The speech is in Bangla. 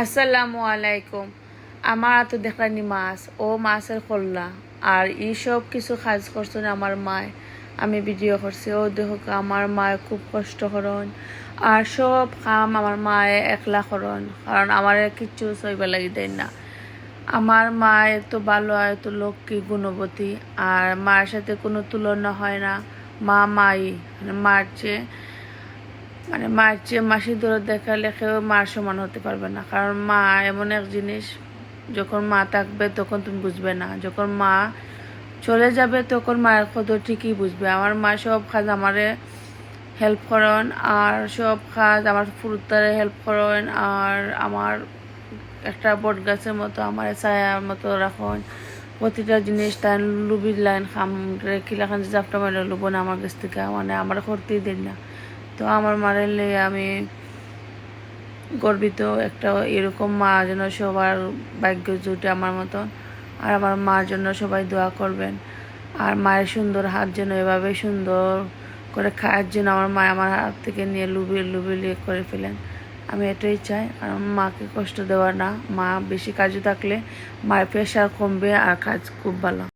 আসসালামু আলাইকুম। আমার হাতে দেখানি মাছ, ও মাছের খোল্লা। আর এই সব কিছু কাজ করছেন আমার মায়। আমি ভিডিও করছি, ও দেখো আমার মায় খুব কষ্ট করন। আর সব কাম আমার মায়ে একলা করন, কারণ আমার কিচ্ছু সইবে লাগি দেয় না। আমার মা এত ভালো, এত লক্ষ্মী, গুণবতী। আর মার সাথে কোনো তুলনা হয় না। মা মাই মানে মার চেয়ে মানে মার চেয়ে মাসি দূরে দেখালে কেউ মার সমান হতে পারবে না। কারণ মা এমন এক জিনিস, যখন মা থাকবে তখন তুমি বুঝবে না। যখন মা চলে যাবে তখন মায়ের কদর ঠিকই বুঝবে। আমার মা সব কাজ আমারে হেল্প করেন, আর সব কাজ আমার ফুরুতারে হেল্প করেন, আর আমার একটা বট গাছের মতো আমার ছায়ার মতো রাখুন। প্রতিটা জিনিস তাই লুবির লাইন খাম কিলাখান জাপটা মারে লুব না আমার কাছ থেকে মানে আমার করতেই দিন না। তো আমার মারেলে আমি গর্বিত একটা এরকম মা যেন সবার ভাগ্য জুটে আমার মতন। আর আমার মার জন্য সবাই দোয়া করবেন। আর মায়ের সুন্দর হাত যেন এভাবে সুন্দর করে খাওয়ার জন্য আমার মা আমার হাত থেকে নিয়ে লুবিয়ে লুবিয়ে করে ফেলেন। আমি এটাই চাই। কারণ মাকে কষ্ট দেওয়া না। মা বেশি কাজে থাকলে মায়ের প্রেশার কমবে আর কাজ খুব ভালো।